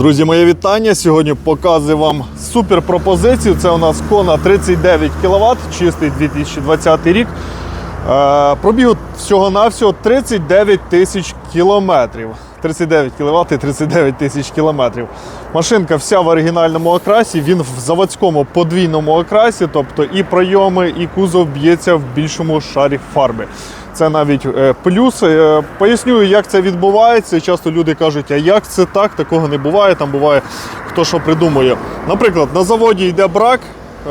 Друзі, моє вітання. Сьогодні показую вам супер пропозицію. Це у нас Кона 39 кВт, чистий 2020 рік. Е, Пробігу всього-навсього 39 тисяч кілометрів. 39 кВт і 39 тисяч кілометрів. Машинка вся в оригінальному окрасі, він в заводському подвійному окрасі, тобто і пройоми, і кузов б'ється в більшому шарі фарби. Це навіть е, плюс. Е, Поясню, як це відбувається. Часто люди кажуть, а як це так? Такого не буває. Там буває хто що придумує. Наприклад, на заводі йде брак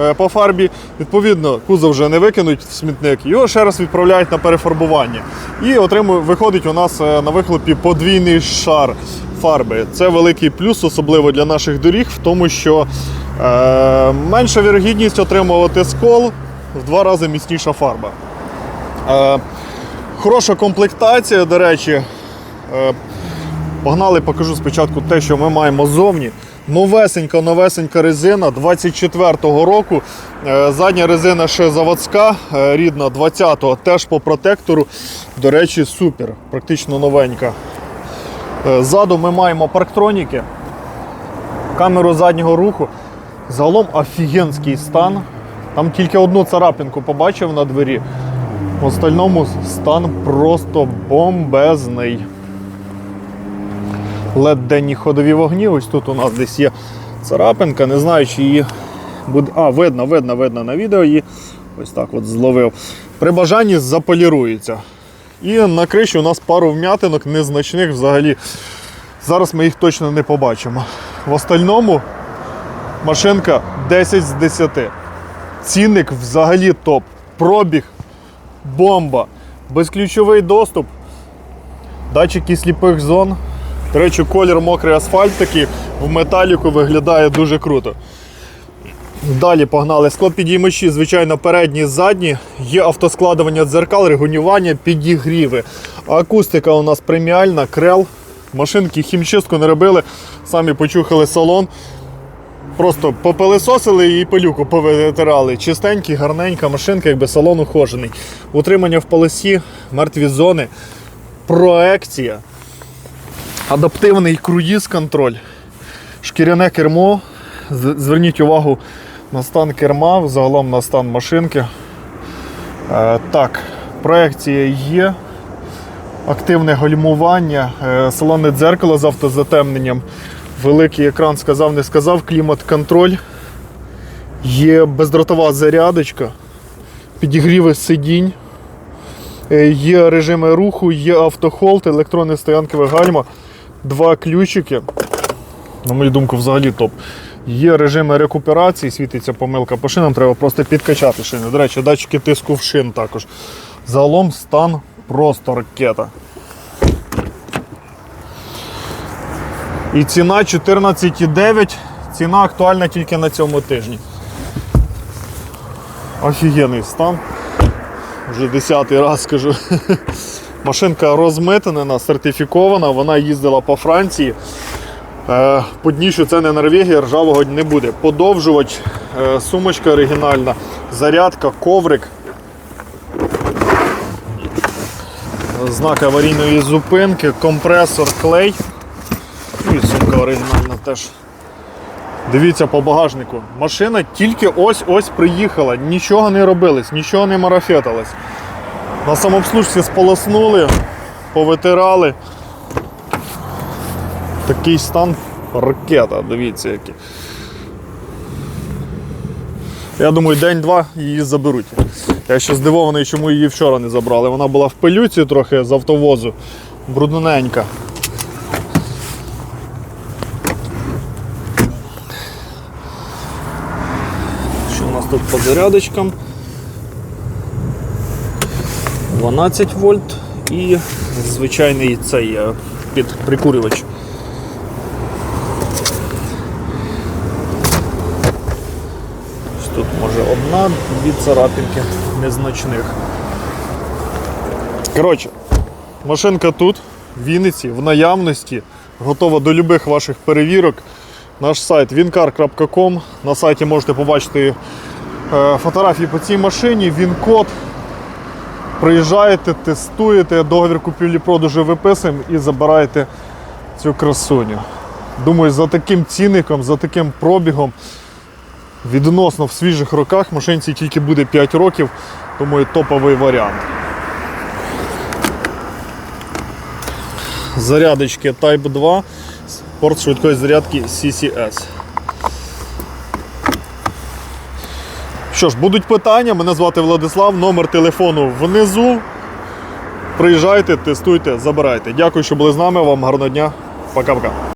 е, по фарбі, відповідно, кузов вже не викинуть в смітник, його ще раз відправляють на перефарбування. І отримує, виходить у нас на вихлопі подвійний шар фарби. Це великий плюс, особливо для наших доріг, в тому, що е, менша вірогідність отримувати скол в два рази міцніша фарба. Е, Хороша комплектація, до речі. Е, Погнали, покажу спочатку те, що ми маємо зовні. Новесенька, новесенька резина 24-го року. Е, Задня резина ще заводська, е, рідна 20-го, теж по протектору. До речі, супер, практично новенька. Ззаду ми маємо парктроніки, камеру заднього руху. Загалом офігенський стан. Там тільки одну царапинку побачив на двері. В остальному стан просто бомбезний. led денні ходові вогні. Ось тут у нас десь є царапинка, не знаю, чи її буде. А, видно, видно, видно на відео її. Ось так от зловив. При бажанні заполірується. І на криші у нас пару вм'ятинок незначних взагалі. Зараз ми їх точно не побачимо. В остальному машинка 10 з 10. Цінник взагалі топ. Пробіг бомба. Безключовий доступ. Датчики сліпих зон. До речі, колір мокрий асфальт такий в металіку виглядає дуже круто. Далі погнали. Склопідіймачі, звичайно, передні, задні. Є автоскладування дзеркал, регулювання, підігріви. Акустика у нас преміальна, крел. Машинки хімчистку не робили, самі почухали салон. Просто попилисосили і пилюку повитирали. Чистенький, гарненька машинка, якби салон ухожений. Утримання в полосі, мертві зони, проекція, адаптивний круїз-контроль, шкіряне кермо. Зверніть увагу на стан керма, загалом на стан машинки. Е, так, проекція є. Активне гальмування, е, салонне дзеркало з автозатемненням. Великий екран сказав, не сказав, клімат-контроль. Є бездротова зарядочка, підігріви сидінь, Е, є режими руху, є автохолд, електронне стоянкове гальма, два ключики. На мою думку, взагалі топ. Є режими рекуперації, світиться помилка по шинам, треба просто підкачати шини. До речі, датчики тиску в шин також. Загалом стан просто ракета. І ціна 14,9. Ціна актуальна тільки на цьому тижні. Офігенний стан. Вже десятий раз скажу. Машинка розмитнена, сертифікована, вона їздила по Франції. Е, По дніщу це не Норвегія, ржавого не буде. Подовжувач, е, сумочка оригінальна, зарядка, коврик. Знак аварійної зупинки, компресор, клей. Ну і сумка оригінальна теж. Дивіться по багажнику. Машина тільки ось-ось приїхала, нічого не робилось, нічого не марафеталось. На самообслужці сполоснули, повитирали. Такий стан ракета, дивіться який. Я думаю, день-два її заберуть. Я ще здивований, чому її вчора не забрали. Вона була в пилюці трохи з автовозу, брудненька. Що у нас тут по зарядочкам? 12 вольт і звичайний цей е, під прикурювач. Тут може одна, дві царапинки незначних. Коротше, машинка тут, в Вінниці, в наявності, готова до любих ваших перевірок. Наш сайт wincar.com. На сайті можете побачити е, фотографії по цій машині, він-код. Приїжджаєте, тестуєте, договір купівлі-продажу виписуємо і забираєте цю красуню. Думаю, за таким цінником, за таким пробігом, відносно в свіжих роках, машинці тільки буде 5 років, думаю, топовий варіант. Зарядочки Type 2, порт швидкої зарядки CCS. Що ж, будуть питання, мене звати Владислав, номер телефону внизу. Приїжджайте, тестуйте, забирайте. Дякую, що були з нами. Вам гарного дня. Пока-пока.